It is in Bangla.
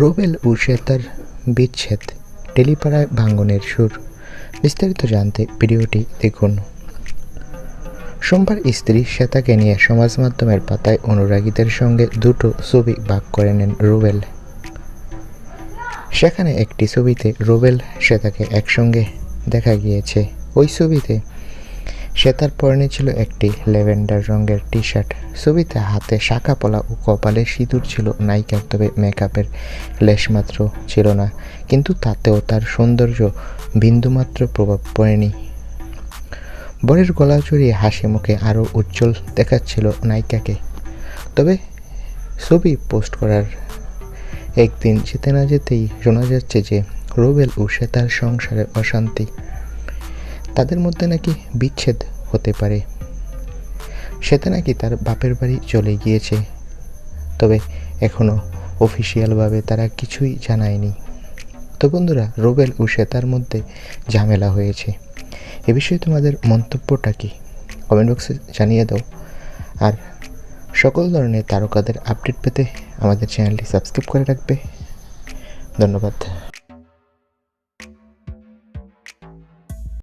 রোবেল ও শ্বেতার বিচ্ছেদ টেলিপাড়ায় ভাঙ্গনের সুর বিস্তারিত জানতে ভিডিওটি দেখুন। সোমবার স্ত্রী শ্বেতাকে নিয়ে সমাজ মাধ্যমের পাতায় অনুরাগীদের সঙ্গে দুটো ছবি ভাগ করে নেন রুবেল। সেখানে একটি ছবিতে রুবেল শ্বেতাকে একসঙ্গে দেখা গিয়েছে। ওই ছবিতে শ্বেতার পরনে ছিল একটি ল্যাভেন্ডার রঙের টি শার্ট ছবিতে হাতে শাখা পলা ও কপালে সিঁদুর ছিল নায়িকার তবে মেকআপের লেশমাত্র ছিল না, কিন্তু তাতেও তার সৌন্দর্য বিন্দুমাত্র প্রভাব পড়েনি। বরের গলা জড়িয়ে হাসি মুখে আরও উজ্জ্বল দেখাচ্ছিল নায়িকাকে। তবে ছবি পোস্ট করার একদিন যেতে না যেতেই শোনা যাচ্ছে যে রোবেল ও শ্বেতার সংসারে অশান্তি। তাদের মধ্যে নাকি বিচ্ছেদ হতে পারে। শ্বেতা নাকি তার বাপের বাড়ি চলে গিয়েছে। তবে এখনও অফিসিয়ালভাবে তারা কিছুই জানায়নি। তো বন্ধুরা, রুবেল ও শ্বেতার মধ্যে ঝামেলা হয়েছে। এ বিষয়ে তোমাদের মন্তব্যটা কি? কমেন্ট বক্সে জানিয়ে দাও। আর সকল ধরনের তারকাদের আপডেট পেতে আমাদের চ্যানেলটি সাবস্ক্রাইব করে রাখবে। ধন্যবাদ।